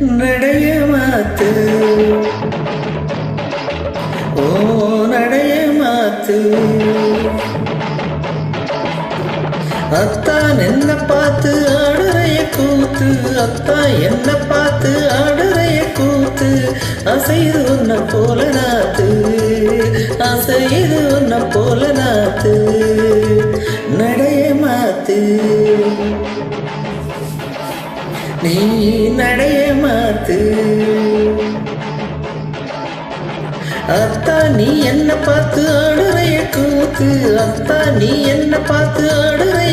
நடைய மாத்து. ஓ நடைய மாத்து. அத்தான் என்ன பார்த்து ஆடுறைய கூத்து. அத்தான் என்ன பார்த்து ஆடுறைய கூத்து. அசைது உன்ன போல நாத்து. அசைது உன்ன போல நாத்து. நடைய மாத்து. நீ நடைய அத்தா நீ என்ன பார்த்து ஆடுறைய கூத்து அத்தா நீ என்ன பார்த்து ஆடுறைய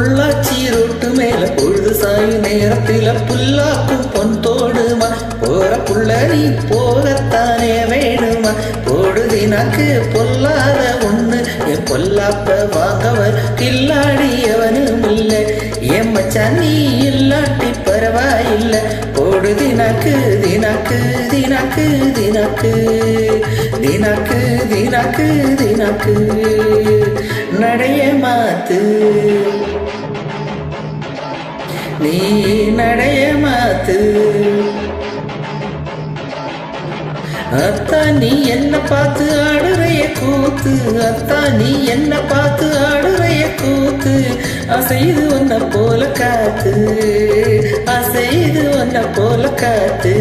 பொள்ளாச்சி ரோட்டு மேல பொழுது சாய் நேரத்தில புல்லாக்கும் பொன் தோடுமா? போற புள்ள நீ போகத்தானே வேணுமா? போடுதினாக்கு பொல்லாத ஒண்ணு என் பொல்லாப்ப வாங்கவர் கில்லாடியவனும் இல்ல என் மச்சான் நீ இல்லாட்டி பரவாயில்ல. போடு தினாக்கு தினாக்கு தினாக்கு தினாக்கு தினாக்கு தினாக்கு தினாக்கு. நடைய மாத்து. நீ நடைய மாத்து. அத்தா நீ என்ன பார்த்து ஆடுறைய கூத்து? அத்தா நீ என்ன பார்த்து ஆடுறைய கூத்து? அசைது ஒன்ன போல காத்து. அசைது ஒன்ன போல காத்து.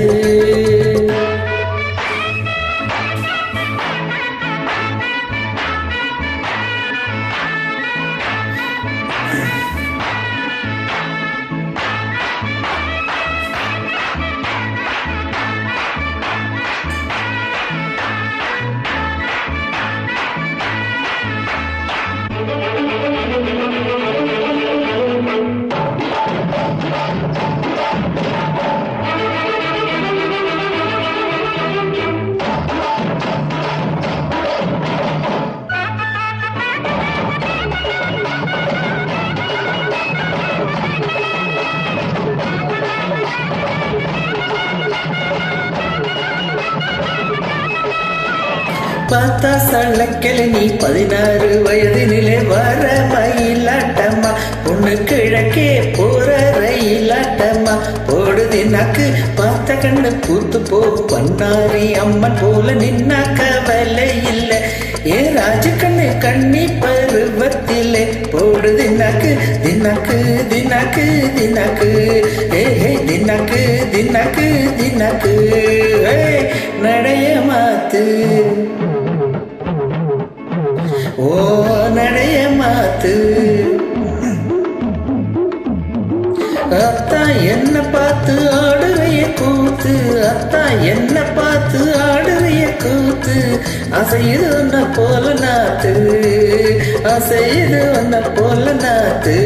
பார்த்தா சள்ளக்கிளி நீ பதினாறு வயதினிலே வர மயிலாட்டம்மா. பொண்ணு கிழக்கே போற ரயிலாட்டம்மா. போடுதி நாக்கு பார்த்த கண்ணு பூத்து போ. பண்ணாரி அம்மன் போல நின்னா கவலை இல்லை. ஏ ராஜு கண்ணு கண்ணி பருவத்திலே. போடு நாக்கு தினாக்கு தினாக்கு தினாக்கு ஏ ஹே தினாக்கு தினாக்கு நடைய மாத்து. அத்தா என்ன பார்த்து ஆடுறைய கூத்து? அத்தா என்ன பார்த்து ஆடுறைய கூத்து? அசையுது ஒன்ன போல நாத்து. அசையுது ஒன்ன போல நாத்து.